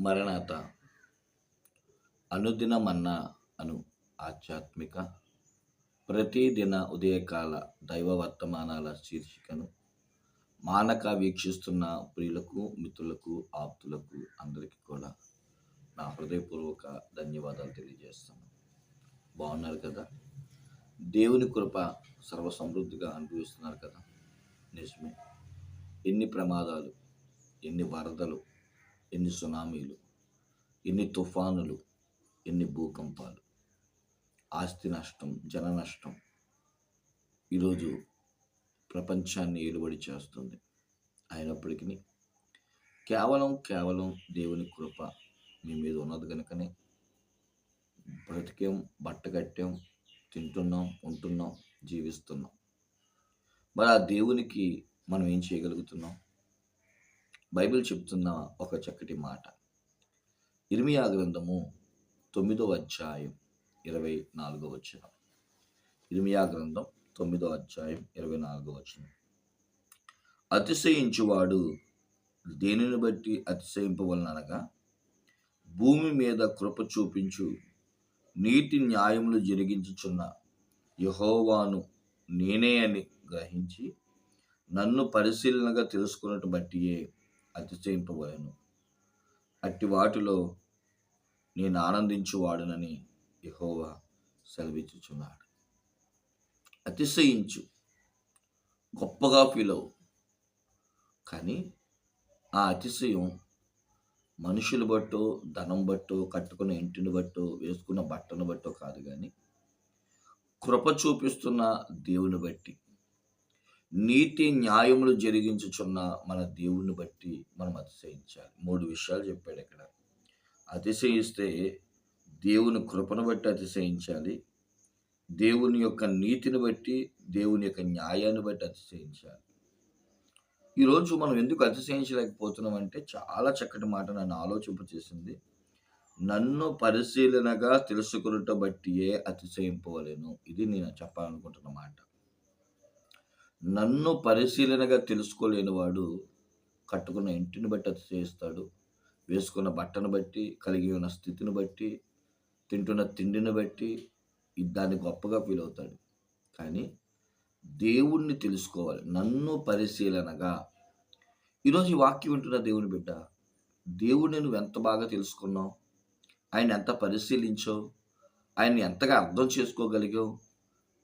మరణాత అనుదినమన్నా అను ఆధ్యాత్మిక ప్రతిదిన ఉదయకాల దైవ వర్తమానాల శీర్షికను మానక వీక్షిస్తున్న ప్రియులకు మిత్రులకు ఆప్తులకు అందరికీ కూడా నా హృదయపూర్వక ధన్యవాదాలు తెలియజేస్తాను. బాగున్నారు కదా? దేవుని కృప సర్వ సమృద్ధిగా అనుభవిస్తున్నారు కదా? నిజమే. ఎన్ని ప్రమాదాలు ఎన్ని వరదలు ఎన్ని సునామీలు ఎన్ని తుఫానులు ఎన్ని భూకంపాలు. ఆస్తి నష్టం జన నష్టం ఈరోజు ప్రపంచాన్ని ఏలుబడి చేస్తుంది. అయినప్పటికీ కేవలం కేవలం దేవుని కృప మీ మీద ఉన్నది కనుకనే బ్రతికేం బట్ట కట్టాం తింటున్నాం ఉంటున్నాం జీవిస్తున్నాం. మరి ఆ దేవునికి మనం ఏం చేయగలుగుతున్నాం? బైబిల్ చెప్తున్న ఒక చక్కటి మాట. ఇర్మియా గ్రంథము తొమ్మిదో అధ్యాయం ఇరవై నాలుగో వచ్చిన ఇర్మియా గ్రంథం తొమ్మిదో అధ్యాయం ఇరవై నాలుగో వచ్చిన అతిశయించువాడు దేనిని బట్టి అతిశయింపవలనగా భూమి మీద కృప చూపించు నీతి న్యాయములు జరిగించుచున్న యహోవాను నేనే అని గ్రహించి నన్ను పరిశీలనగా తెలుసుకున్నట్టు బట్టియే అతిశయింపబోయాను అట్టి వాటిలో నేను ఆనందించువాడునని యహోవా సెలవిచ్చుచున్నాడు. అతిశయించు గొప్పగా ఫీల్ అవు కానీ ఆ అతిశయం మనుషులు బట్టో ధనం బట్టో కట్టుకున్న ఇంటిని బట్టో వేసుకున్న బట్టను బట్టో కాదు కానీ కృప చూపిస్తున్న దేవుని బట్టి. నీతి న్యాయములు జరిగించుచున్న మన దేవుణ్ణి బట్టి మనం అతిశయించాలి. మూడు విషయాలు చెప్పాడు ఇక్కడ. అతిశయిస్తే దేవుని కృపను బట్టి అతిశయించాలి. దేవుని యొక్క నీతిని బట్టి దేవుని యొక్క న్యాయాన్ని బట్టి అతిశయించాలి. ఈరోజు మనం ఎందుకు అతిశయించలేకపోతున్నాం అంటే చాలా చక్కటి మాట నన్ను ఆలోచింప చేసింది. నన్ను పరిశీలనగా తెలుసుకున్నట బట్టియే అతిశయింపవలేను. ఇది నేను చెప్పాలనుకుంటున్న మాట. నన్ను పరిశీలనగా తెలుసుకోలేని వాడు కట్టుకున్న ఇంటిని బట్టి అతిశయిస్తాడు వేసుకున్న బట్టను బట్టి కలిగి ఉన్న స్థితిని బట్టి తింటున్న తిండిని బట్టి దాన్ని గొప్పగా ఫీల్ అవుతాడు. కానీ దేవుణ్ణి తెలుసుకోవాలి. నన్ను పరిశీలనగా. ఈరోజు ఈ వాక్యం వింటున్న దేవుని బిడ్డ దేవుడిని నువ్వు ఎంత బాగా తెలుసుకున్నావు? ఆయన ఎంత పరిశీలించావు? ఆయన్ని ఎంతగా అర్థం చేసుకోగలిగావు?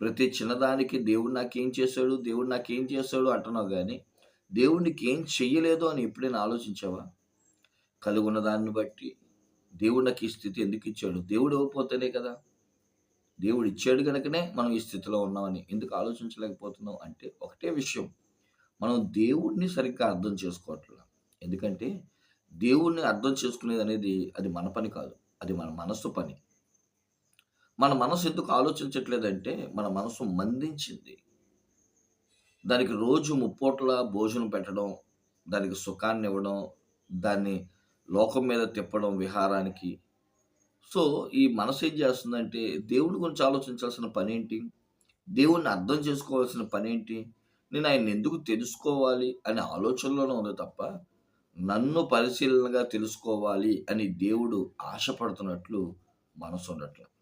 ప్రతి చిన్నదానికి దేవుడు నాకేం చేశాడు? దేవుడు నాకేం చేశాడు? అంటున్నావు కానీ దేవుడికి ఏం చెయ్యలేదు అని ఎప్పుడైనా ఆలోచించావా? కలిగి ఉన్న దాన్ని బట్టి దేవుడు నాకు ఈ స్థితి ఎందుకు ఇచ్చాడు? దేవుడు ఇవ్వకపోతేనే కదా. దేవుడు ఇచ్చాడు కనుకనే మనం ఈ స్థితిలో ఉన్నామని ఎందుకు ఆలోచించలేకపోతున్నాం అంటే ఒకటే విషయం. మనం దేవుడిని సరిగ్గా అర్థం చేసుకోవట్లేదు ఎందుకంటే దేవుణ్ణి అర్థం చేసుకునేది అనేది అది మన పని కాదు. అది మన మనస్సు పని. మన మనసు ఎందుకు ఆలోచించట్లేదంటే మన మనసు మందించింది. దానికి రోజు ముప్పోట్ల భోజనం పెట్టడం దానికి సుఖాన్ని ఇవ్వడం దాన్ని లోకం మీద తిప్పడం విహారానికి. సో ఈ మనసు ఏం చేస్తుందంటే దేవుని గురించి ఆలోచించాల్సిన పని ఏంటి దేవుణ్ణి అర్థం చేసుకోవాల్సిన పని ఏంటి నేను ఆయన ఎందుకు తెలుసుకోవాలి అనే ఆలోచనలోనే ఉంది తప్ప నన్ను పరిశీలనగా తెలుసుకోవాలి అని దేవుడు ఆశపడుతున్నట్లు మనసు ఉండట్లేదు.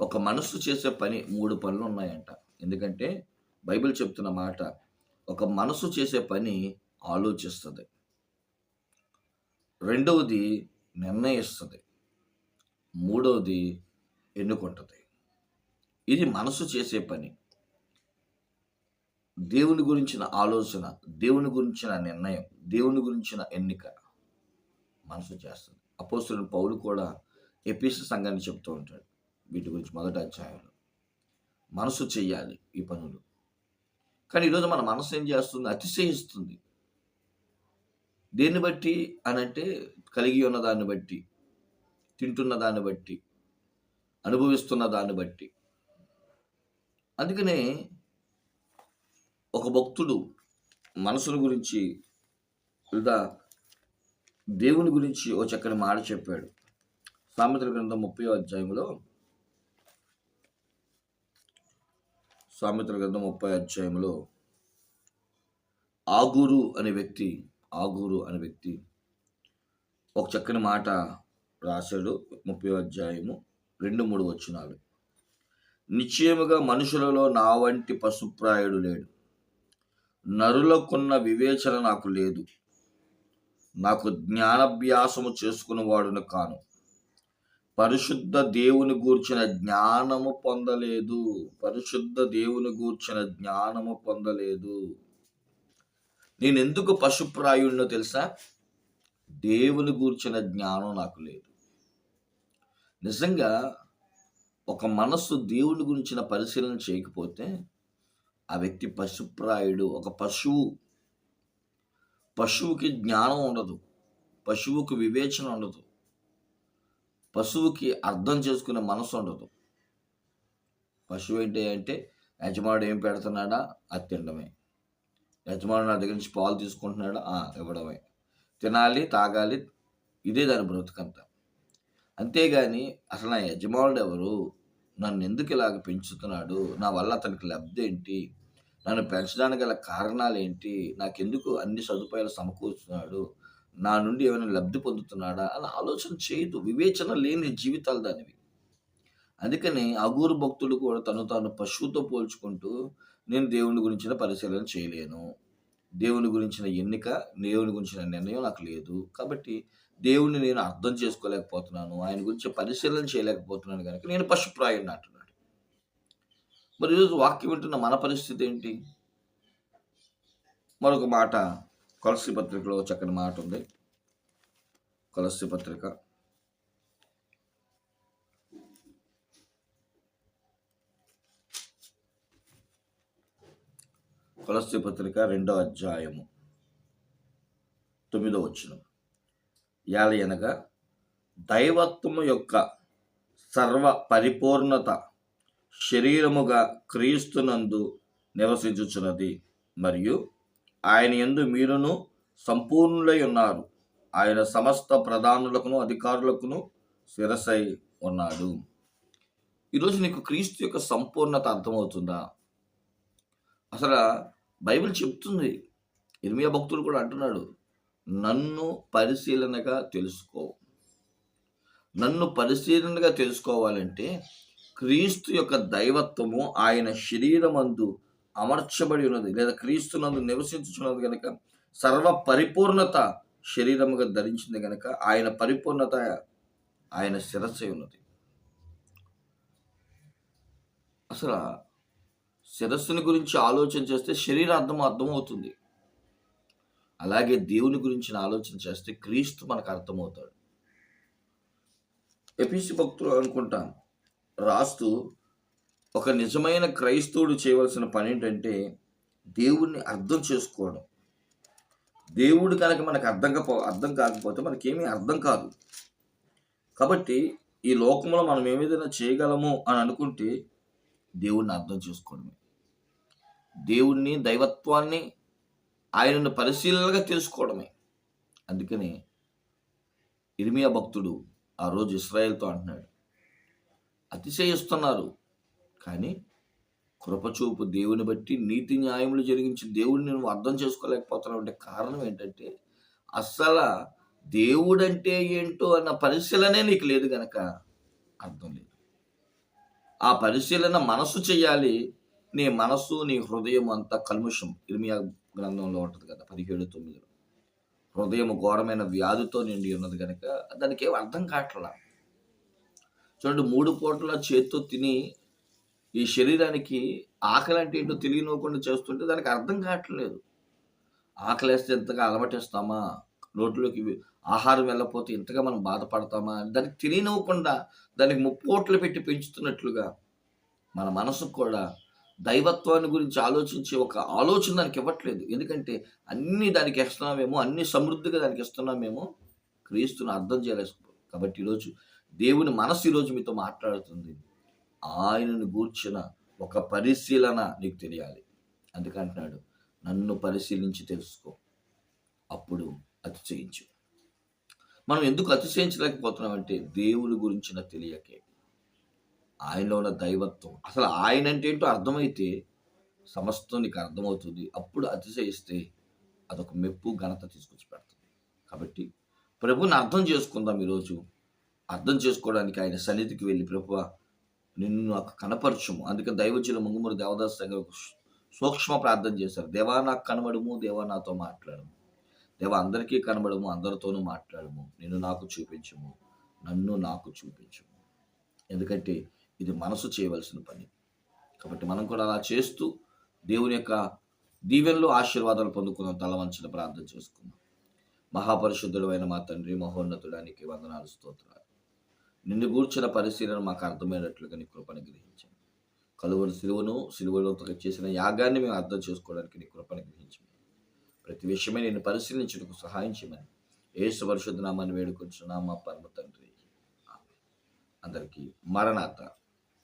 ఒక మనసు చేసే పని మూడు పనులు ఉన్నాయంట. ఎందుకంటే బైబిల్ చెప్తున్న మాట ఒక మనసు చేసే పని ఆలోచిస్తుంది. రెండవది నిర్ణయిస్తుంది. మూడవది ఎన్నుకుంటుంది. ఇది మనసు చేసే పని. దేవుని గురించిన ఆలోచన దేవుని గురించిన నిర్ణయం దేవుని గురించిన ఎన్నిక మనసు చేస్తుంది. అపోస్తున్న పౌలు కూడా ఎపిసి సంఘాన్ని చెప్తూ ఉంటాడు. వీటి గురించి మొదట అధ్యాయంలో. మనసు చెయ్యాలి ఈ పనులు. కానీ ఈరోజు మన మనసు ఏం చేస్తుంది? అతిశయిస్తుంది. దేన్ని బట్టి అనంటే కలిగి ఉన్న దాన్ని బట్టి తింటున్న దాన్ని బట్టి అనుభవిస్తున్న దాన్ని బట్టి. అందుకనే ఒక భక్తుడు మనసును గురించి లేదా దేవుని గురించి ఓ చక్కని మాట చెప్పాడు. సామెతల గ్రంథం ముప్పై అధ్యాయంలో సామెతల గ్రంథం ముప్పై అధ్యాయంలో ఆగూరు అనే వ్యక్తి ఆగూరు అనే వ్యక్తి ఒక చక్కని మాట రాశాడు ముప్పై అధ్యాయము రెండు మూడు వచ్చినాడు నిశ్చయముగా మనుషులలో నా వంటి పశుప్రాయుడు లేడు. నరులకున్న వివేచన నాకు లేదు. నాకు జ్ఞానాభ్యాసము చేసుకునేవాడును కాను. పరిశుద్ధ దేవుని గూర్చిన జ్ఞానము పొందలేదు. పరిశుద్ధ దేవుని గూర్చిన జ్ఞానము పొందలేదు. నేను ఎందుకు పశుప్రాయుడినో తెలుసా? దేవుని గూర్చిన జ్ఞానం నాకు లేదు. నిజంగా ఒక మనస్సు దేవుని గురించిన పరిశీలన చేయకపోతే ఆ వ్యక్తి పశుప్రాయుడు ఒక పశువు. పశువుకి జ్ఞానం ఉండదు. పశువుకు వివేచన ఉండదు. పశువుకి అర్థం చేసుకునే మనసు ఉండదు. పశువు ఏంటి అంటే యజమానుడు ఏం పెడుతున్నాడా? అది తినడమే. యజమానుడు నా దగ్గర నుంచి పాలు తీసుకుంటున్నాడా ఇవ్వడమే. తినాలి తాగాలి ఇదే దాని బ్రతుకంత. అంతేగాని అసలు నా యజమానుడు ఎవరు? నన్ను ఎందుకు ఇలాగ పెంచుతున్నాడు? నా వల్ల అతనికి లబ్ధి ఏంటి? నన్ను పెంచడానికి గల కారణాలు ఏంటి? నాకెందుకు అన్ని సదుపాయాలు సమకూరుస్తున్నాడు? నా నుండి ఏమైనా లబ్ధి పొందుతున్నాడా అని ఆలోచన చేయదు. వివేచన లేని జీవితాలు దానివి. అందుకని అగూరు భక్తులు కూడా తను తాను పశువుతో పోల్చుకుంటూ నేను దేవుని గురించిన పరిశీలన చేయలేను. దేవుని గురించిన ఎన్నిక దేవుని గురించిన నిర్ణయం నాకు లేదు. కాబట్టి దేవుణ్ణి నేను అర్థం చేసుకోలేకపోతున్నాను. ఆయన గురించి పరిశీలన చేయలేకపోతున్నాను కనుక నేను పశుప్రాయుడిని అంటున్నాడు. మరి ఈరోజు వాక్యం వింటున్న మన పరిస్థితి ఏంటి? మరొక మాట కొలసి పత్రికలో చక్కని మాట ఉంది. కొలసి పత్రిక. కొలసి పత్రిక రెండో అధ్యాయము. తొమ్మిదో వచ్చిన యాలి అనగా దైవత్వము యొక్క సర్వ పరిపూర్ణత శరీరముగా క్రీస్తునందు నివసించుచున్నది మరియు ఆయన ఎందు మీరును సంపూర్ణులై ఉన్నారు. ఆయన సమస్త ప్రధానులకును అధికారులకును శిరసై ఉన్నాడు. ఈరోజు నీకు క్రీస్తు యొక్క సంపూర్ణత అర్థమవుతుందా? అసలు బైబిల్ చెప్తుంది. ఇర్మియా భక్తుడు కూడా అంటున్నాడు నన్ను పరిశీలనగా తెలుసుకో. నన్ను పరిశీలనగా తెలుసుకోవాలంటే క్రీస్తు యొక్క దైవత్వము ఆయన శరీరమందు అమర్చబడి ఉన్నది లేదా క్రీస్తునందు నివసించుచున్నది కనుక సర్వ పరిపూర్ణత శరీరముగా ధరించింది కనుక ఆయన పరిపూర్ణత ఆయన శిరస్సై ఉన్నది. అసలు శిరస్సుని గురించి ఆలోచన చేస్తే శరీరార్థం అర్థమవుతుంది. అలాగే దేవుని గురించిన ఆలోచన చేస్తే క్రీస్తు మనకు అర్థమవుతాడు. ఎపిసి భక్తులు అనుకుంటాం రాస్తూ ఒక నిజమైన క్రైస్తవుడు చేయవలసిన పని ఏంటంటే దేవుణ్ణి అర్థం చేసుకోవడం. దేవుడు కనుక మనకు అర్థం కాపో అర్థం కాకపోతే మనకేమీ అర్థం కాదు. కాబట్టి ఈ లోకంలో మనం ఏమేదైనా చేయగలము అని అనుకుంటే దేవుణ్ణి అర్థం చేసుకోవడమే. దేవుణ్ణి దైవత్వాన్ని ఆయనను పరిశీలనగా తెలుసుకోవడమే. అందుకని ఇర్మియా భక్తుడు ఆ రోజు ఇస్రాయేల్తో అంటున్నాడు. అతిశయిస్తున్నారు. కానీ కృపచూపు దేవుని బట్టి నీతి న్యాయములు జరిగించి దేవుడిని నువ్వు అర్థం చేసుకోలేకపోతున్నావు అంటే కారణం ఏంటంటే అస్సలు దేవుడంటే ఏంటో అన్న పరిశీలనే నీకు లేదు గనక అర్థం లేదు. ఆ పరిశీలన మనసు చేయాలి. నీ మనసు నీ హృదయం అంతా కల్ముషం. ఇర్మియా గ్రంథంలో ఉంటుంది కదా పదిహేడు తొమ్మిదిలో హృదయం ఘోరమైన వ్యాధితో నిండి ఉన్నది కనుక దానికి ఏం అర్థం కావట్లా? చూడండి మూడు పూటల చేత్తో తిని ఈ శరీరానికి ఆకలి అంటే ఏంటో తెలియనివ్వకుండా చేస్తుంటే దానికి అర్థం కావట్లేదు. ఆకలేస్తే ఎంతగా అలమటిస్తామా? నోట్లోకి ఆహారం వెళ్ళకపోతే ఇంతగా మనం బాధపడతామా? దానికి తెలియనివ్వకుండా దానికి ముప్పోట్లు పెట్టి పెంచుతున్నట్లుగా మన మనసుకు కూడా దైవత్వాన్ని గురించి ఆలోచించే ఒక ఆలోచన దానికి ఇవ్వట్లేదు. ఎందుకంటే అన్ని దానికి ఇస్తున్నామేమో అన్ని సమృద్ధిగా దానికి ఇస్తున్నామేమో క్రీస్తుని అర్థం చేయలేదు కాబట్టి ఈరోజు దేవుని మనసు ఈరోజు మీతో మాట్లాడుతుంది. ఆయనను గూర్చిన ఒక పరిశీలన నీకు తెలియాలి. అందుకంటున్నాడు నన్ను పరిశీలించి తెలుసుకో. అప్పుడు అతిశయించు. మనం ఎందుకు అతిశయించలేకపోతున్నామంటే దేవుని గురించిన తెలియకే. ఆయనలో ఉన్న దైవత్వం. అసలు ఆయన అంటే ఏంటో అర్థమైతే సమస్తం నీకు అర్థమవుతుంది. అప్పుడు అతిశయిస్తే అదొక మెప్పు ఘనత తీసుకొచ్చి పెడుతుంది. కాబట్టి ప్రభుని అర్థం చేసుకుందాం ఈరోజు. అర్థం చేసుకోవడానికి ఆయన సన్నిధికి వెళ్ళి ప్రభువ నిన్ను నాకు కనపరచుము. అందుకే దైవజుల ముంగుమూరు దేవదాస్ దగ్గర సూక్ష్మ ప్రార్థన చేశారు. దేవా నాకు కనబడము. దేవా నాతో మాట్లాడము. దేవా అందరికీ కనబడము. అందరితోనూ మాట్లాడము. నిన్ను నాకు చూపించము. నన్ను నాకు చూపించము. ఎందుకంటే ఇది మనసు చేయవలసిన పని. కాబట్టి మనం కూడా అలా చేస్తూ దేవుని యొక్క దీవెనలు ఆశీర్వాదాలు పొందుకుందాం. తలవంచిన ప్రార్థన చేసుకుందాం. మహాపరిశుద్ధుడైన మా తండ్రి మహోన్నతుడానికి వందనాలు స్తోత్రాలు. నిన్ను గూర్చిన పరిశీలన మాకు అర్థమైనట్లుగా నీ కృపను గ్రహించాను కలువరి సిలువను సిలువలో చేసిన యాగాన్ని మేము అర్థం చేసుకోవడానికి నీ కృపను గ్రహించమని ప్రతి విషయమే నేను పరిశీలించడానికి సహాయం చేయమని ఏసు పరిశుద్ధ నామాన్ని వేడుకొంచున్నామా పరమ తండ్రి. అందరికీ మరణాత